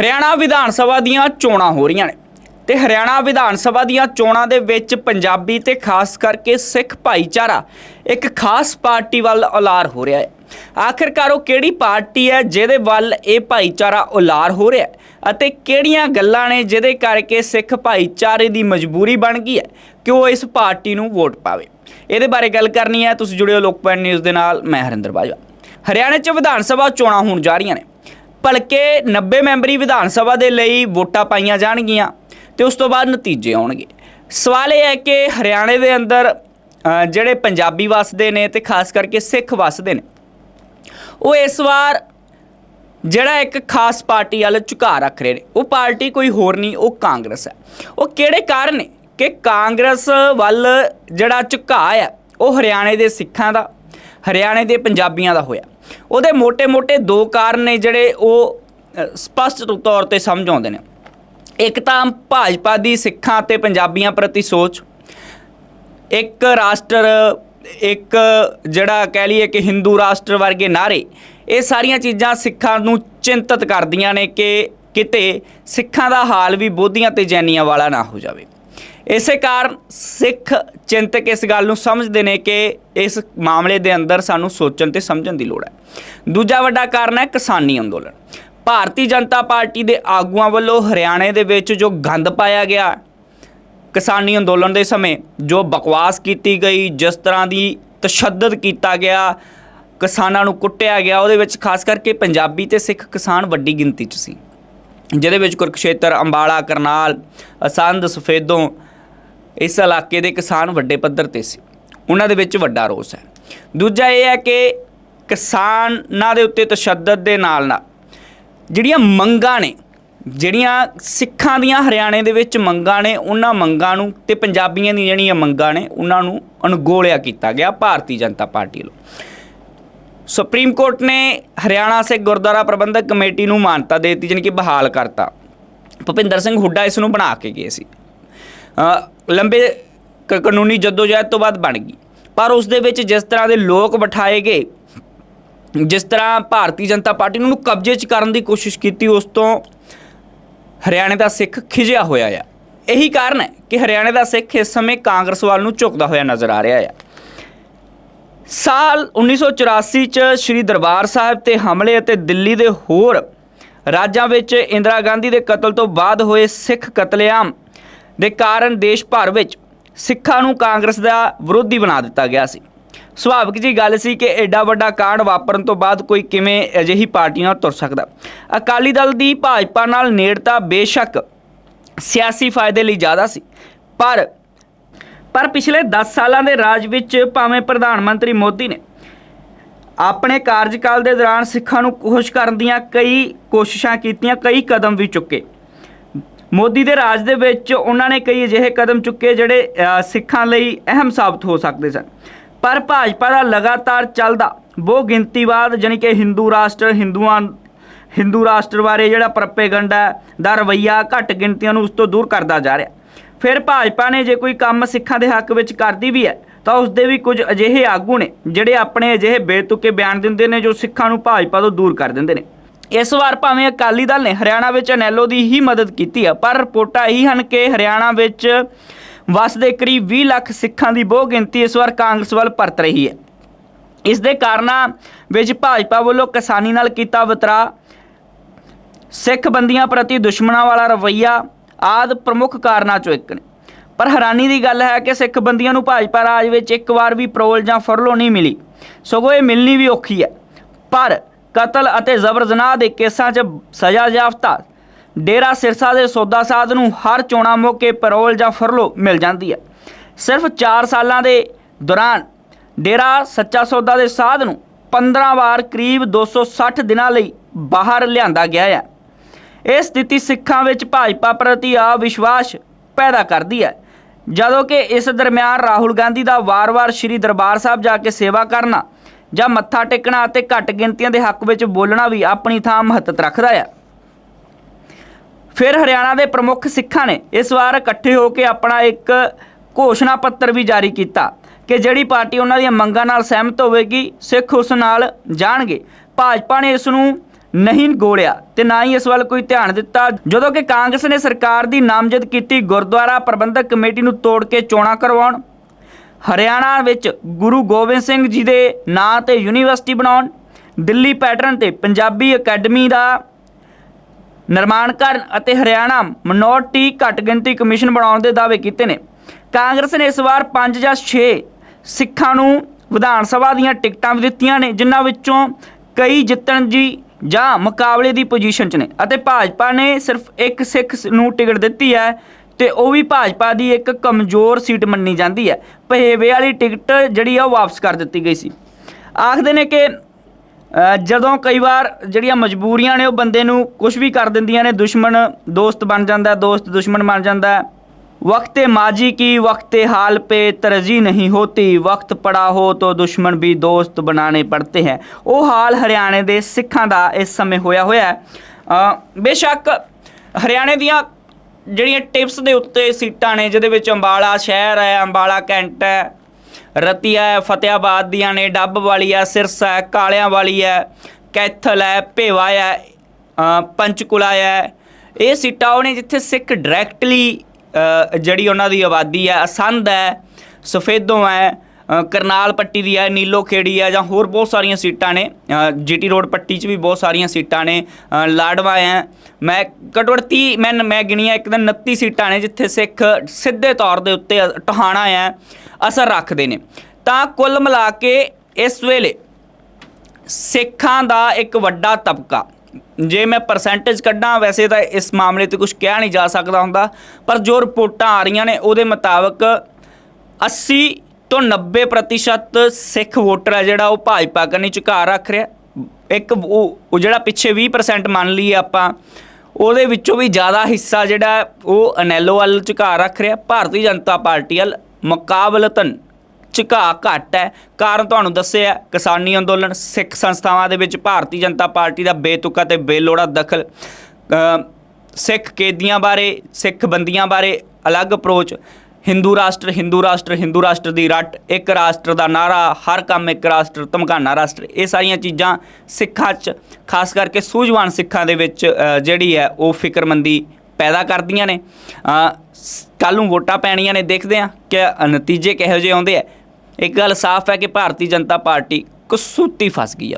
ਹਰਿਆਣਾ ਵਿਧਾਨ ਸਭਾ ਦੀਆਂ ਚੋਣਾਂ ਹੋ ਰਹੀਆਂ ਨੇ ਤੇ ਹਰਿਆਣਾ ਵਿਧਾਨ ਸਭਾ ਦੀਆਂ ਚੋਣਾਂ ਦੇ ਵਿੱਚ ਪੰਜਾਬੀ ਤੇ ਖਾਸ ਕਰਕੇ ਸਿੱਖ ਭਾਈਚਾਰਾ ਇੱਕ ਖਾਸ ਪਾਰਟੀ ਵੱਲ ਔਲਾਰ ਹੋ ਰਿਹਾ ਹੈ। ਆਖਿਰਕਾਰ ਉਹ ਕਿਹੜੀ ਪਾਰਟੀ ਹੈ ਜਿਹਦੇ ਵੱਲ ਇਹ ਭਾਈਚਾਰਾ ਔਲਾਰ ਹੋ ਰਿਹਾ ਹੈ ਅਤੇ ਕਿਹੜੀਆਂ ਗੱਲਾਂ ਨੇ ਜਿਹਦੇ ਕਰਕੇ ਸਿੱਖ ਭਾਈਚਾਰੇ ਦੀ ਮਜਬੂਰੀ ਬਣ ਗਈ ਹੈ ਕਿ ਉਹ ਇਸ ਪਾਰਟੀ ਨੂੰ ਵੋਟ ਪਾਵੇ। ਇਹਦੇ ਬਾਰੇ ਗੱਲ ਕਰਨੀ ਹੈ। ਤੁਸੀਂ ਜੁੜਿਓ ਲੋਕਪਾਲ ਨਿਊਜ਼ ਦੇ ਨਾਲ, ਮੈਂ ਹਰਿੰਦਰ ਬਾਜਵਾ। ਹਰਿਆਣਾ 'ਚ ਵਿਧਾਨ ਸਭਾ ਚੋਣਾਂ ਹੋਣ ਜਾ ਰਹੀਆਂ ਨੇ। ਭਲਕੇ 90 ਮੈਂਬਰੀ ਵਿਧਾਨ ਸਭਾ ਦੇ ਲਈ ਵੋਟਾਂ ਪਾਈਆਂ ਜਾਣਗੀਆਂ ਤੇ ਉਸ ਤੋਂ ਬਾਅਦ ਨਤੀਜੇ ਆਉਣਗੇ। ਸਵਾਲ ਇਹ ਹੈ ਕਿ ਹਰਿਆਣੇ ਦੇ ਅੰਦਰ ਜਿਹੜੇ ਪੰਜਾਬੀ ਵਸਦੇ ਨੇ ਤੇ ਖਾਸ ਕਰਕੇ ਸਿੱਖ ਵਸਦੇ ਨੇ, ਉਹ ਇਸ ਵਾਰ ਜਿਹੜਾ ਇੱਕ ਖਾਸ ਪਾਰਟੀ ਵੱਲ ਝੁਕਾਅ ਰੱਖ ਰਹੇ ਨੇ। ਉਹ ਪਾਰਟੀ ਕੋਈ ਹੋਰ ਨਹੀਂ, ਉਹ ਕਾਂਗਰਸ ਹੈ। ਉਹ ਕਿਹੜੇ ਕਾਰਨ ਨੇ ਕਿ ਕਾਂਗਰਸ ਵੱਲ ਜਿਹੜਾ ਝੁਕਾਅ ਹੈ, ਉਹ ਹਰਿਆਣੇ ਦੇ ਸਿੱਖਾਂ ਦਾ, ਹਰਿਆਣੇ ਦੇ ਪੰਜਾਬੀਆਂ ਦਾ ਹੋਇਆ। ਉਹਦੇ ਮੋٹے-ਮੋਟੇ ਦੋ ਕਾਰਨ ਨੇ ਜਿਹੜੇ ਉਹ ਸਪਸ਼ਟ ਤੌਰ ਤੇ ਸਮਝ ਆਉਂਦੇ ਨੇ। ਇੱਕ ਤਾਂ ਭਾਜਪਾ ਦੀ ਸਿੱਖਾਂ ਤੇ ਪੰਜਾਬੀਆਂ ਪ੍ਰਤੀ ਸੋਚ। ਇੱਕ ਰਾਸ਼ਟਰ, ਇੱਕ ਜਿਹੜਾ ਕਹਿ ਲਈਏ ਕਿ ਹਿੰਦੂ ਰਾਸ਼ਟਰ ਵਰਗੇ ਨਾਰੇ, ਇਹ ਸਾਰੀਆਂ ਚੀਜ਼ਾਂ ਸਿੱਖਾਂ ਨੂੰ ਚਿੰਤਤ ਕਰਦੀਆਂ ਨੇ ਕਿ ਕਿਤੇ ਸਿੱਖਾਂ ਦਾ ਹਾਲ ਵੀ ਬੋਧੀਆਂ ਤੇ ਜੈਨੀਆਂ ਵਾਲਾ ਨਾ ਹੋ ਜਾਵੇ। ਇਸੇ ਕਾਰਨ ਸਿੱਖ ਚਿੰਤਕ ਇਸ ਗੱਲ ਨੂੰ ਸਮਝਦੇ ਨੇ ਕਿ ਇਸ ਮਾਮਲੇ ਦੇ ਅੰਦਰ ਸਾਨੂੰ ਸੋਚਣ ਤੇ ਸਮਝਣ ਦੀ ਲੋੜ ਹੈ। ਦੂਜਾ ਵੱਡਾ ਕਾਰਨ ਹੈ ਕਿਸਾਨੀ ਅੰਦੋਲਨ। ਭਾਰਤੀ ਜਨਤਾ ਪਾਰਟੀ ਦੇ ਆਗੂਆਂ ਵੱਲੋਂ ਹਰਿਆਣੇ ਦੇ ਵਿੱਚ ਜੋ ਗੰਦ ਪਾਇਆ ਗਿਆ, ਕਿਸਾਨੀ ਅੰਦੋਲਨ ਦੇ ਸਮੇਂ ਜੋ ਬਕਵਾਸ ਕੀਤੀ ਗਈ, ਜਿਸ ਤਰ੍ਹਾਂ ਦੀ ਤਸ਼ੱਦਦ ਕੀਤਾ ਗਿਆ, ਕਿਸਾਨਾਂ ਨੂੰ ਕੁੱਟਿਆ ਗਿਆ, ਉਹਦੇ ਵਿੱਚ ਖਾਸ ਕਰਕੇ ਪੰਜਾਬੀ ਤੇ ਸਿੱਖ ਕਿਸਾਨ ਵੱਡੀ ਗਿਣਤੀ 'ਚ ਸੀ। ਜਿਹਦੇ ਵਿੱਚ ਕੁਰਕਸ਼ੇਤਰ, ਅੰਬਾਲਾ, ਕਰਨਾਲ, ਅਸੰਧ, ਸਫੇਦੋਂ ਇਸ ਇਲਾਕੇ ਦੇ ਕਿਸਾਨ ਵੱਡੇ ਪੱਧਰ ਤੇ ਸੀ। ਉਹਨਾਂ ਦੇ ਵਿੱਚ ਵੱਡਾ ਰੋਸ ਹੈ। ਦੂਜਾ ਇਹ ਹੈ ਕਿ ਕਿਸਾਨਾਂ ਦੇ ਉੱਤੇ ਤਸ਼ੱਦਦ ਦੇ ਨਾਲ ਨਾਲ ਜਿਹੜੀਆਂ ਮੰਗਾਂ ਨੇ, ਜਿਹੜੀਆਂ ਸਿੱਖਾਂ ਦੀਆਂ ਹਰਿਆਣੇ ਦੇ ਵਿੱਚ ਮੰਗਾਂ ਨੇ, ਉਹਨਾਂ ਮੰਗਾਂ ਨੂੰ ਤੇ ਪੰਜਾਬੀਆਂ ਦੀਆਂ ਜਿਹੜੀਆਂ ਮੰਗਾਂ ਨੇ, ਉਹਨਾਂ ਨੂੰ ਅਣਗੋਲਿਆ ਕੀਤਾ ਗਿਆ ਭਾਰਤੀ ਜਨਤਾ ਪਾਰਟੀ ਵੱਲੋਂ। ਸੁਪਰੀਮ ਕੋਰਟ ਨੇ ਹਰਿਆਣਾ ਸਿੱਖ ਗੁਰਦੁਆਰਾ ਪ੍ਰਬੰਧਕ ਕਮੇਟੀ ਨੂੰ ਮਾਨਤਾ ਦੇ ਦਿੱਤੀ, ਜਾਣੀ ਕਿ ਬਹਾਲ ਕਰਤਾ। ਭੁਪਿੰਦਰ ਸਿੰਘ ਹੁੱਡਾ ਇਸ ਨੂੰ ਬਣਾ ਕੇ ਗਏ ਸੀ। ਲੰਬੇ ਕ- ਕਾਨੂੰਨੀ ਜਦੋਜਹਿਦ ਤੋਂ ਬਾਅਦ ਬਣ ਗਈ। ਪਰ ਉਸ ਦੇ ਵਿੱਚ ਜਿਸ ਤਰ੍ਹਾਂ ਦੇ ਲੋਕ ਬਿਠਾਏ ਗਏ, ਜਿਸ ਤਰ੍ਹਾਂ ਭਾਰਤੀ ਜਨਤਾ ਪਾਰਟੀ ਨੂੰ ਕਬਜ਼ੇ 'ਚ ਕਰਨ ਦੀ ਕੋਸ਼ਿਸ਼ ਕੀਤੀ, ਉਸ ਤੋਂ ਹਰਿਆਣੇ ਦਾ ਸਿੱਖ ਖਿਜਿਆ ਹੋਇਆ ਆ। ਇਹੀ ਕਾਰਨ ਹੈ ਕਿ ਹਰਿਆਣੇ ਦਾ ਸਿੱਖ ਇਸ ਸਮੇਂ ਕਾਂਗਰਸ ਵੱਲ ਨੂੰ ਝੁਕਦਾ ਹੋਇਆ ਨਜ਼ਰ ਆ ਰਿਹਾ ਆ। ਸਾਲ 1984 ਚ ਸ੍ਰੀ ਦਰਬਾਰ ਸਾਹਿਬ ਤੇ ਹਮਲੇ ਅਤੇ ਦਿੱਲੀ ਦੇ ਹੋਰ ਰਾਜਾਂ ਵਿੱਚ ਇੰਦਰਾ ਗਾਂਧੀ ਦੇ ਕਤਲ ਤੋਂ ਬਾਅਦ ਹੋਏ ਸਿੱਖ ਕਤਲੇਆਮ ਦੇ ਕਾਰਨ ਦੇਸ਼ ਭਰ ਵਿੱਚ ਸਿੱਖਾਂ ਨੂੰ ਕਾਂਗਰਸ ਦਾ ਵਿਰੋਧੀ ਬਣਾ ਦਿੱਤਾ ਗਿਆ ਸੀ। ਸੁਭਾਵਿਕ ਜੀ ਗੱਲ ਸੀ ਕਿ ਐਡਾ ਵੱਡਾ ਕਾਂਡ ਵਾਪਰਨ ਤੋਂ ਬਾਅਦ ਕੋਈ ਕਿਵੇਂ ਅਜਿਹੀ ਪਾਰਟੀ ਨਾਲ ਤੁਰ ਸਕਦਾ। ਅਕਾਲੀ ਦਲ ਦੀ ਭਾਜਪਾ ਨਾਲ ਨੇੜਤਾ ਬੇਸ਼ੱਕ ਸਿਆਸੀ ਫਾਇਦੇ ਲਈ ਜ਼ਿਆਦਾ ਸੀ। ਪਰ ਪਰ ਪਿਛਲੇ 10 ਸਾਲਾਂ ਦੇ ਰਾਜ ਵਿੱਚ ਭਾਵੇਂ ਪ੍ਰਧਾਨ ਮੰਤਰੀ ਮੋਦੀ ਨੇ ਆਪਣੇ ਕਾਰਜਕਾਲ ਦੇ ਦੌਰਾਨ ਸਿੱਖਾਂ ਨੂੰ ਖੁਸ਼ ਕਰਨ ਦੀਆਂ ਕਈ ਕੋਸ਼ਿਸ਼ਾਂ ਕੀਤੀਆਂ, ਕਈ ਕਦਮ ਵੀ ਚੁੱਕੇ। ਮੋਦੀ ਦੇ ਰਾਜ ਦੇ ਵਿੱਚ ਉਹਨਾਂ ਨੇ ਕਈ ਅਜਿਹੇ ਕਦਮ ਚੁੱਕੇ ਜਿਹੜੇ ਸਿੱਖਾਂ ਲਈ ਅਹਿਮ ਸਾਬਤ ਹੋ ਸਕਦੇ ਸਨ। ਪਰ ਭਾਜਪਾ ਦਾ ਲਗਾਤਾਰ ਚੱਲਦਾ ਬਹੁ ਗਿਣਤੀਵਾਦ, ਜਾਣੀ ਕਿ ਹਿੰਦੂ ਰਾਸ਼ਟਰ, ਹਿੰਦੂਆਂ, ਹਿੰਦੂ ਰਾਸ਼ਟਰ ਬਾਰੇ ਜਿਹੜਾ ਪ੍ਰੋਪੇਗੈਂਡਾ ਦਾ ਰਵਈਆ ਘੱਟ ਗਿਣਤੀਆਂ ਨੂੰ ਉਸ ਤੋਂ ਦੂਰ ਕਰਦਾ ਜਾ ਰਿਹਾ। ਫਿਰ ਭਾਜਪਾ ਨੇ ਜੇ ਕੋਈ ਕੰਮ ਸਿੱਖਾਂ ਦੇ ਹੱਕ ਵਿੱਚ ਕਰਦੀ ਵੀ ਹੈ, ਤਾਂ ਉਸ ਦੇ ਵੀ ਕੁਝ ਅਜਿਹੇ ਆਗੂ ਨੇ, ਜਿਹੜੇ ਆਪਣੇ ਅਜਿਹੇ ਬੇਤੁਕੇ ਬਿਆਨ ਦਿੰਦੇ ਨੇ, ਜੋ ਸਿੱਖਾਂ ਨੂੰ ਭਾਜਪਾ ਤੋਂ ਦੂਰ ਕਰ ਦਿੰਦੇ ਨੇ। ਇਸ ਵਾਰ ਭਾਵੇਂ ਅਕਾਲੀ ਦਲ ਨੇ ਹਰਿਆਣਾ ਵਿੱਚ ਅਨੈਲੋ ਦੀ ਹੀ ਮਦਦ ਕੀਤੀ ਹੈ ਪਰ ਰਿਪੋਰਟਾਂ ਇਹੀ ਹਨ ਕਿ ਹਰਿਆਣਾ ਵਿੱਚ ਵਸਦੇ ਕਰੀਬ 20 ਲੱਖ ਸਿੱਖਾਂ ਦੀ ਬਹੁ ਗਿਣਤੀ ਇਸ ਵਾਰ ਕਾਂਗਰਸ ਵੱਲ ਪਰਤ ਰਹੀ ਹੈ। ਇਸ ਦੇ ਕਾਰਨਾਂ ਵਿੱਚ ਭਾਜਪਾ ਵੱਲੋਂ ਕਿਸਾਨੀ ਨਾਲ ਕੀਤਾ ਵਤਰਾ, ਸਿੱਖ ਬੰਦੀਆਂ ਪ੍ਰਤੀ ਦੁਸ਼ਮਣਾਂ ਵਾਲਾ ਰਵੱਈਆ ਆਦ ਪ੍ਰਮੁੱਖ ਕਾਰਨਾਂ ਚੋਂ ਇੱਕ ਨੇ। ਪਰ ਹੈਰਾਨੀ ਦੀ ਗੱਲ ਹੈ ਕਿ ਸਿੱਖ ਬੰਦੀਆਂ ਨੂੰ ਭਾਜਪਾ ਰਾਜ ਵਿੱਚ ਇੱਕ ਵਾਰ ਵੀ ਪਰੋਲ ਜਾਂ ਫਰਲੋ ਨਹੀਂ ਮਿਲੀ। ਸਗੋਂ ਇਹ ਮਿਲਣੀ ਵੀ ਔਖੀ ਹੈ। ਪਰ ਕਤਲ ਅਤੇ ਜ਼ਬਰ ਜਨਾਹ ਦੇ ਕੇਸਾਂ 'ਚ ਸਜ਼ਾ ਯਾਫਤਾ ਡੇਰਾ ਸਿਰਸਾ ਦੇ ਸੌਦਾ ਸਾਧ ਨੂੰ ਹਰ ਚੋਣਾਂ ਮੌਕੇ ਪੈਰੋਲ ਜਾਂ ਫਰਲੋ ਮਿਲ ਜਾਂਦੀ ਹੈ। ਸਿਰਫ 4 ਸਾਲਾਂ ਦੇ ਦੌਰਾਨ ਡੇਰਾ ਸੱਚਾ ਸੌਦਾ ਦੇ ਸਾਧ ਨੂੰ 15 ਵਾਰ ਕਰੀਬ 260 ਦਿਨਾਂ ਲਈ ਬਾਹਰ ਲਿਆਂਦਾ ਗਿਆ ਹੈ। ਇਹ ਸਥਿਤੀ ਸਿੱਖਾਂ ਵਿੱਚ ਭਾਜਪਾ ਪ੍ਰਤੀ ਅਵਿਸ਼ਵਾਸ ਪੈਦਾ ਕਰਦੀ ਹੈ। ਜਦੋਂ ਕਿ ਇਸ ਦਰਮਿਆਨ ਰਾਹੁਲ ਗਾਂਧੀ ਦਾ ਵਾਰ-ਵਾਰ ਸ੍ਰੀ ਦਰਬਾਰ ਸਾਹਿਬ ਜਾ ਕੇ ਸੇਵਾ ਕਰਨਾ ਜਾਂ ਮੱਥਾ ਟੇਕਣਾ ਅਤੇ ਘੱਟ ਗਿਣਤੀਆਂ ਦੇ ਹੱਕ ਵਿੱਚ ਬੋਲਣਾ ਵੀ ਆਪਣੀ ਥਾਂ ਮਹੱਤਵ ਰੱਖਦਾ ਹੈ ਫਿਰ ਹਰਿਆਣਾ ਦੇ ਪ੍ਰਮੁੱਖ ਸਿੱਖਾਂ ਨੇ ਇਸ ਵਾਰ ਇਕੱਠੇ ਹੋ ਕੇ ਆਪਣਾ ਇੱਕ ਘੋਸ਼ਣਾ ਪੱਤਰ ਵੀ ਜਾਰੀ ਕੀਤਾ ਕਿ ਜਿਹੜੀ ਪਾਰਟੀ ਉਹਨਾਂ ਦੀਆਂ ਮੰਗਾਂ ਨਾਲ ਸਹਿਮਤ ਹੋਵੇਗੀ, ਸਿੱਖ ਉਸ ਨਾਲ ਜਾਣਗੇ। ਭਾਜਪਾ ਨੇ ਇਸ ਨੂੰ ਨਹੀਂ ਗੋਲਿਆ ਤੇ ਨਾ ਹੀ ਇਸ ਵੱਲ ਕੋਈ ਧਿਆਨ ਦਿੱਤਾ। ਜਦੋਂ ਕਿ ਕਾਂਗਰਸ ਨੇ ਸਰਕਾਰ ਦੀ ਨਾਮਜ਼ਦ ਕੀਤੀ ਗੁਰਦੁਆਰਾ ਪ੍ਰਬੰਧਕ ਕਮੇਟੀ ਨੂੰ ਤੋੜ ਕੇ ਚੋਣਾਂ ਕਰਵਾਉਣ ਹਰਿਆਣਾ ਵਿੱਚ ਗੁਰੂ ਗੋਬਿੰਦ ਸਿੰਘ ਜੀ ਦੇ ਨਾਂ ਤੇ ਯੂਨੀਵਰਸਿਟੀ ਬਣਾਉਣ, ਦਿੱਲੀ ਪੈਟਰਨ ਤੇ ਪੰਜਾਬੀ ਅਕੈਡਮੀ ਦਾ ਨਿਰਮਾਣ ਕਰਨ ਅਤੇ ਹਰਿਆਣਾ ਮਨੋਰਟੀ ਘੱਟ ਗਿਣਤੀ ਕਮਿਸ਼ਨ ਬਣਾਉਣ ਦੇ ਦਾਅਵੇ ਕੀਤੇ ਨੇ। ਕਾਂਗਰਸ ਨੇ ਇਸ ਵਾਰ 5 ਜਾਂ 6 ਸਿੱਖਾਂ ਨੂੰ ਵਿਧਾਨ ਸਭਾ ਦੀਆਂ ਟਿਕਟਾਂ ਵੀ ਦਿੱਤੀਆਂ ਨੇ, ਜਿਨ੍ਹਾਂ ਵਿੱਚੋਂ ਕਈ ਜਿੱਤਣ ਜੀ ਜਾਂ ਮੁਕਾਬਲੇ ਦੀ ਪੋਜੀਸ਼ਨ 'ਚ ਨੇ। ਅਤੇ ਭਾਜਪਾ ਨੇ ਸਿਰਫ ਇੱਕ ਸਿੱਖ ਨੂੰ ਟਿਕਟ ਦਿੱਤੀ ਹੈ ਤੇ ਉਹ ਵੀ ਭਾਜਪਾ ਦੀ ਇੱਕ ਕਮਜ਼ੋਰ ਸੀਟ ਮੰਨੀ ਜਾਂਦੀ ਹੈ ਪਹੇਵੇ ਵਾਲੀ ਟਿਕਟ ਜਿਹੜੀ ਆ ਉਹ ਵਾਪਸ ਕਰ ਦਿੱਤੀ ਗਈ ਸੀ ਆਖਦੇ ਨੇ ਕਿ ਅ, ਜਦੋਂ ਕਈ ਵਾਰ ਜਿਹੜੀਆਂ ਮਜਬੂਰੀਆਂ ਨੇ ਉਹ ਬੰਦੇ ਨੂੰ ਕੁਝ ਵੀ ਕਰ ਦਿੰਦੀਆਂ ਨੇ ਦੁਸ਼ਮਣ ਦੋਸਤ ਬਣ ਜਾਂਦਾ ਹੈ, ਦੋਸਤ ਦੁਸ਼ਮਣ ਬਣ ਜਾਂਦਾ ਹੈ वक्त माजी की वक्त हाल पे तरजीह नहीं होती वक्त पड़ा हो तो दुश्मन भी ਦੋਸਤ ਬਣਾਣੇ ਪੜਤੇ ਹੈ ਉਹ ਹਾਲ ਹਰਿਆਣੇ ਦੇ ਸਿੱਖਾਂ ਦਾ ਇਸ ਸਮੇਂ ਹੋਇਆ ਹੋਇਆ ਹੈ ਅ, ਬੇਸ਼ੱਕ ਹਰਿਆਣੇ ਦੀਆਂ ਜਿਹੜੀਆਂ ਟਿਪਸ ਦੇ ਉੱਤੇ ਸੀਟਾਂ ਨੇ ਜਿਹਦੇ ਵਿੱਚ ਅੰਬਾਲਾ ਸ਼ਹਿਰ ਹੈ ਅੰਬਾਲਾ ਕੈਂਟ ਹੈ ਰਤੀਆ ਹੈ ਫਤਿਆਬਾਦ ਦੀਆਂ ਨੇ ਡੱਬ ਵਾਲੀ ਹੈ ਸਿਰਸਾ ਹੈ ਕਾਲਿਆਂ ਵਾਲੀ ਹੈ ਕੈਥਲ ਹੈ ਭੇਵਾ ਹੈ ਅ, ਪੰਚਕੁਲਾ ਹੈ। ਇਹ ਸੀਟਾਂ ਉਹ ਨੇ ਜਿੱਥੇ ਸਿੱਖ ਡਾਇਰੈਕਟਲੀ ਜਿਹੜੀ ਉਹਨਾਂ ਦੀ ਆਬਾਦੀ ਹੈ ਅਸੰਦ ਹੈ ਸਫੇਦੋਂ ਹੈ ਕਰਨਾਲ ਪੱਟੀ ਦੀ ਹੈ ਨੀਲੋ ਖੇੜੀ ਹੈ ਜਾਂ ਹੋਰ ਬਹੁਤ ਸਾਰੀਆਂ ਸੀਟਾਂ ਨੇ। ਜੀਟੀ ਰੋਡ ਪੱਟੀ 'ਚ ਵੀ ਬਹੁਤ ਸਾਰੀਆਂ ਸੀਟਾਂ ਨੇ। ਅ, ਲਾਡਵਾ ਹੈ ਮੈਂ ਘੱਟੋ-ਘੱਟ 30 ਮੈਂ ਮੈਂ ਗਿਣੀਆਂ ਇੱਕ ਦਿਨ 29 ਸੀਟਾਂ ਨੇ ਜਿੱਥੇ ਸਿੱਖ ਸਿੱਧੇ ਤੌਰ ਦੇ ਉੱਤੇ ਅ- ਟਹਾਣਾ ਹੈ ਅਸਰ ਰੱਖਦੇ ਨੇ। ਤਾਂ ਕੁੱਲ ਮਿਲਾ ਕੇ ਇਸ ਵੇਲੇ ਸਿੱਖਾਂ ਦਾ ਇੱਕ ਵੱਡਾ ਤਬਕਾ। ਜੇ ਮੈਂ ਪਰਸੈਂਟੇਜ ਕੱਢਾਂ ਵੈਸੇ ਤਾਂ ਇਸ ਮਾਮਲੇ ਤੇ ਕੁਝ ਕਿਹਾ ਨਹੀਂ ਜਾ ਸਕਦਾ ਹੁੰਦਾ ਪਰ ਜੋ ਰਿਪੋਰਟਾਂ ਆ ਰਹੀਆਂ ਨੇ ਉਹਦੇ ਮੁਤਾਬਕ 80 ਤੋਂ 90% ਪ੍ਰਤੀਸ਼ਤ ਸਿੱਖ ਵੋਟਰ ਹੈ ਜਿਹੜਾ ਉਹ ਭਾਜਪਾ ਕਰਨੀ ਝੁਕਾਅ ਰੱਖ ਰਿਹਾ ਇੱਕ ਉਹ ਜਿਹੜਾ ਪਿੱਛੇ 20% ਮੰਨ ਲਈਏ ਆਪਾਂ, ਉਹਦੇ ਵਿੱਚੋਂ ਵੀ ਜ਼ਿਆਦਾ ਹਿੱਸਾ ਜਿਹੜਾ ਉਹ ਅਨੈਲੋ ਵੱਲ ਝੁਕਾ ਰੱਖ ਰਿਹਾ। ਭਾਰਤੀ ਜਨਤਾ ਪਾਰਟੀ ਵੱਲ ਮੁਕਾਬਲਤਨ ਝੁਕਾਅ ਘੱਟ ਹੈ। ਕਾਰਨ ਤੁਹਾਨੂੰ ਦੱਸਿਆ ਕਿਸਾਨੀ ਅੰਦੋਲਨ, ਸਿੱਖ ਸੰਸਥਾਵਾਂ ਦੇ ਵਿੱਚ ਭਾਰਤੀ ਜਨਤਾ ਪਾਰਟੀ ਦਾ ਬੇਤੁਕਾ ਤੇ ਬੇਲੋੜਾ ਦਖਲ। ਸਿੱਖ ਕੈਦੀਆਂ ਬਾਰੇ, ਸਿੱਖ ਬੰਦੀਆਂ ਬਾਰੇ ਅਲੱਗ ਅਪਰੋਚ। ਹਿੰਦੂ ਰਾਸ਼ਟਰ ਹਿੰਦੂ ਰਾਸ਼ਟਰ ਹਿੰਦੂ ਰਾਸ਼ਟਰ ਦੀ ਰੱਟ, ਇੱਕ ਰਾਸ਼ਟਰ ਦਾ ਨਾਰਾ, ਹਰ ਕੰਮ ਇੱਕ ਰਾਸ਼ਟਰ ਧਮਕਾਨਾ ਰਾਸ਼ਟਰ। ਇਹ ਸਾਰੀਆਂ ਚੀਜ਼ਾਂ ਸਿੱਖਾਂ 'ਚ, ਖਾਸ ਕਰਕੇ ਸੂਝਵਾਨ ਸਿੱਖਾਂ ਦੇ ਵਿੱਚ ਜਿਹੜੀ ਹੈ, ਉਹ ਫਿਕਰਮੰਦੀ ਪੈਦਾ ਕਰਦੀਆਂ ਨੇ। ਕੱਲ ਨੂੰ ਵੋਟਾਂ ਪੈਣੀਆਂ ਨੇ, ਦੇਖਦੇ ਆ ਕਿ ਨਤੀਜੇ ਕਿਹੋ ਜਿਹੇ ਆਉਂਦੇ ਆ। ਇੱਕ ਗੱਲ ਸਾਫ਼ ਹੈ ਕਿ ਭਾਰਤੀ ਜਨਤਾ ਪਾਰਟੀ ਕਸੂਤੀ ਫਸ ਗਈ ਆ।